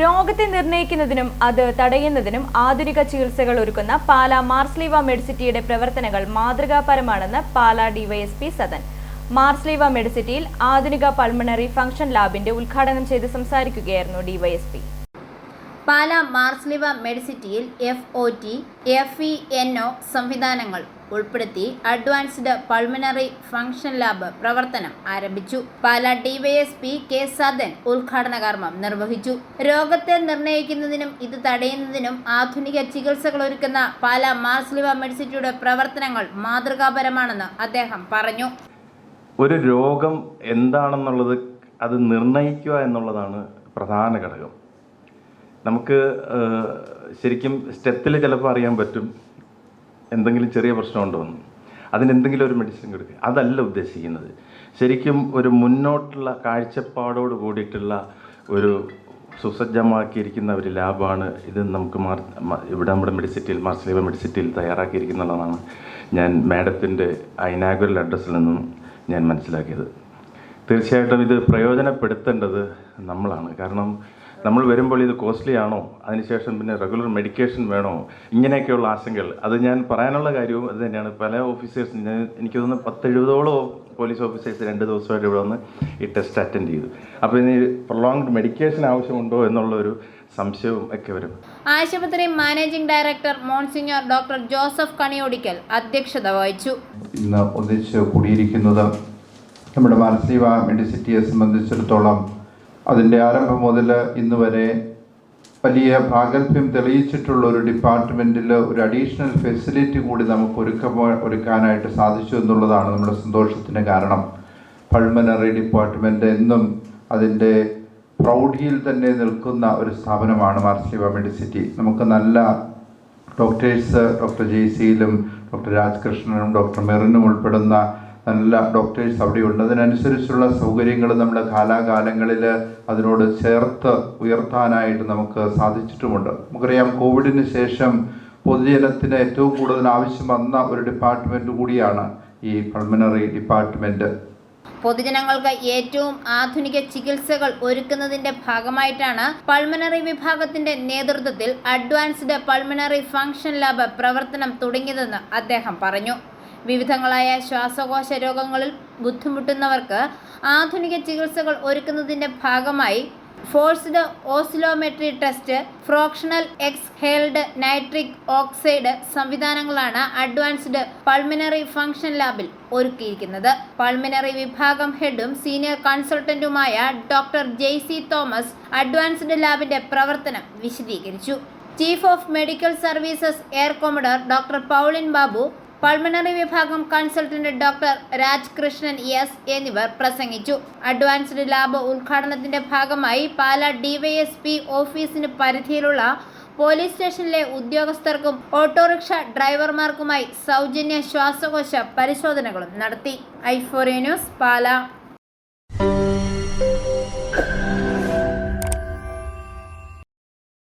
രോഗത്തെ നിർണയിക്കുന്നതിനും അത് തടയുന്നതിനും ആധുനിക ചികിത്സകൾ ഒരുക്കുന്ന പാല മാർസ്ലീവ മെഡിസിറ്റിയുടെ പ്രവർത്തനങ്ങൾ മാതൃകാപരമാണെന്ന് പാല ഡിവൈഎസ്പി സദൻ മാർസ്ലീവ മെഡിസിറ്റിയിൽ ആധുനിക പൾമണറി ഫംഗ്ഷൻ ലാബിന്റെ ഉദ്ഘാടനം ചെയ്ത് സംസാരിക്കുകയായിരുന്നു DYSP. Pala Marsleeva മെഡിസിറ്റിയിൽ F O T F E N O സംവിധാനങ്ങൾ ഉൾപ്പെടുത്തി അഡ്വാൻസ്ഡ് പൾമിനറി ഫംഗ്ഷൻ ലാബ് പ്രവർത്തനം ആരംഭിച്ചു. പാല ഡിവൈഎസ്പി കെ സദൻ ഉദ്ഘാടന കർമ്മം നിർവഹിച്ചു. രോഗത്തെ നിർണയിക്കുന്നതിനും ഇത് തടയുന്നതിനും ആധുനിക ചികിത്സകൾ ഒരുക്കുന്ന പാല മാർസ്ലിവ മെഡിസിറ്റിയുടെ പ്രവർത്തനങ്ങൾ മാതൃകാപരമാണെന്ന് അദ്ദേഹം പറഞ്ഞു. ഒരു രോഗം എന്താണെന്നുള്ളത് അത് നിർണയിക്കുക എന്നുള്ളതാണ് പ്രധാന ഘടകം. നമുക്ക് ശരിക്കും സ്റ്റെപ്പിൽ ചിലപ്പോൾ അറിയാൻ പറ്റും എന്തെങ്കിലും ചെറിയ പ്രശ്നമുണ്ടോ എന്ന്. അതിന് എന്തെങ്കിലും ഒരു മെഡിസിൻ കൊടുക്കുക അതല്ല ഉദ്ദേശിക്കുന്നത്. ശരിക്കും ഒരു മുന്നോട്ടുള്ള കാഴ്ചപ്പാടോട് കൂടിയിട്ടുള്ള ഒരു സുസജ്ജമാക്കിയിരിക്കുന്ന ഒരു ലാബാണ് ഇത് നമുക്ക് മാർ ഇവിടെ നമ്മുടെ മെഡിസിറ്റിയിൽ മാർസലീവ മെഡിസിറ്റിയിൽ തയ്യാറാക്കിയിരിക്കുന്നുള്ളതാണ് ഞാൻ മാഡത്തിന്റെ അയനാഗുരൽ അഡ്രസ്സിൽ നിന്നും ഞാൻ മനസ്സിലാക്കിയത്. തീർച്ചയായിട്ടും ഇത് പ്രയോജനപ്പെടുത്തേണ്ടത് നമ്മളാണ്. കാരണം നമ്മൾ വരുമ്പോൾ ഇത് കോസ്റ്റ്ലി ആണോ? അതിനുശേഷം പിന്നെ റെഗുലർ മെഡിക്കേഷൻ വേണോ? ഇങ്ങനെയൊക്കെയുള്ള ആശങ്കകൾ. അത് ഞാൻ പറയാനുള്ള കാര്യവും അത് തന്നെയാണ്. പല ഓഫീസേഴ്സ് ഞാൻ എനിക്ക് തോന്നുന്നു പത്തെഴുപതോളം പോലീസ് ഓഫീസേഴ്സ് രണ്ട് ദിവസമായിട്ട് ഇവിടെ വന്ന് ഈ ടെസ്റ്റ് അറ്റൻഡ് ചെയ്തു. അപ്പോൾ ഇനി പ്രൊലോങ്ഡ് മെഡിക്കേഷൻ ആവശ്യമുണ്ടോ എന്നുള്ളൊരു സംശയവും ഒക്കെ വരും. ആശുപത്രി managing director monsignor doctor Joseph Kaniyodickal അധ്യക്ഷത വഹിച്ചു. ഇന്ന് ഒന്നിച്ച് കൂടിയിരിക്കുന്നത് നമ്മുടെ മാനസീവ മെഡിസിറ്റിയെ സംബന്ധിച്ചിടത്തോളം അതിന്റെ ആരംഭം മുതൽ ഇന്ന് വരെ വലിയ പ്രാഗൽഭ്യം തെളിയിച്ചിട്ടുള്ള ഒരു ഡിപ്പാർട്ട്മെന്റിൽ ഒരു അഡീഷണൽ ഫെസിലിറ്റി കൂടി നമുക്ക് ഒരുക്ക ഒരുക്കാനായിട്ട് സാധിച്ചു എന്നുള്ളതാണ് നമ്മുടെ സന്തോഷത്തിന് കാരണം. പൾമനറി ഡിപ്പാർട്ട്മെന്റ് എന്നും അതിന്റെ പ്രൗഢിയിൽ തന്നെ നിൽക്കുന്ന ഒരു സ്ഥാപനമാണ് മാർസ്ലിവ മെഡിസിറ്റി. നമുക്ക് നല്ല ഡോക്ടേഴ്സ് ഡോക്ടർ ജെയ്സിയിലും ഡോക്ടർ രാജ്കൃഷ്ണനും ഡോക്ടർ മെറിനും ഉൾപ്പെടുന്ന നല്ല ഡോക്ടേഴ്സ് അവിടെ ഉണ്ട് അതിനനുസരിച്ചുള്ള സൗകര്യങ്ങൾ നമ്മുടെ കാലാകാലങ്ങളിൽ അതിനോട് ചേർത്ത് ഉയർത്താനായിട്ട് നമുക്ക് സാധിച്ചിട്ടുമുണ്ട്. നമുക്കറിയാം കോവിഡിന് ശേഷം പൊതുജനത്തിന് ഏറ്റവും കൂടുതൽ ആവശ്യം വന്ന ഒരു ഡിപ്പാർട്ട്മെന്റ് കൂടിയാണ് ഈ പൾമനറി ഡിപ്പാർട്ട്മെന്റ് പൊതുജനങ്ങൾക്ക് ഏറ്റവും ആധുനിക ചികിത്സകൾ ഒരുക്കുന്നതിന്റെ ഭാഗമായിട്ടാണ് പൾമനറി വിഭാഗത്തിന്റെ നേതൃത്വത്തിൽ അഡ്വാൻസ്ഡ് പൾമനറി ഫംഗ്ഷൻ ലാബ് പ്രവർത്തനം തുടങ്ങിയതെന്ന് അദ്ദേഹം പറഞ്ഞു. വിവിധങ്ങളായ ശ്വാസകോശ രോഗങ്ങളിൽ ബുദ്ധിമുട്ടുന്നവർക്ക് ആധുനിക ചികിത്സകൾ ഒരുക്കുന്നതിന്റെ ഭാഗമായി forced oscillometry test fractional exhaled nitric oxide സംവിധാനങ്ങളാണ് അഡ്വാൻസ്ഡ് പൾമിനറി ഫംഗ്ഷൻ ലാബിൽ ഒരുക്കിയിരിക്കുന്നത്. പൾമിനറി വിഭാഗം ഹെഡും സീനിയർ കൺസൾട്ടന്റുമായ ഡോക്ടർ ജെയ്സി തോമസ് അഡ്വാൻസ്ഡ് ലാബിന്റെ പ്രവർത്തനം വിശദീകരിച്ചു. Chief of medical services air commodore doctor Paulin Babu pulmonary വിഭാഗം കൺസൾട്ടന്റ് ഡോക്ടർ രാജ്കൃഷ്ണൻ എസ് എന്നിവർ പ്രസംഗിച്ചു. അഡ്വാൻസ്ഡ് ലാബ് ഉദ്ഘാടനത്തിന്റെ ഭാഗമായി പാല ഡിവൈഎസ്പി ഓഫീസിന് പരിധിയിലുള്ള പോലീസ് സ്റ്റേഷനിലെ ഉദ്യോഗസ്ഥർക്കും ഓട്ടോറിക്ഷ ഡ്രൈവർമാർക്കുമായി സൗജന്യ ശ്വാസകോശ പരിശോധനകളും നടത്തി. ഐഫോറിയ ന്യൂസ് പാല.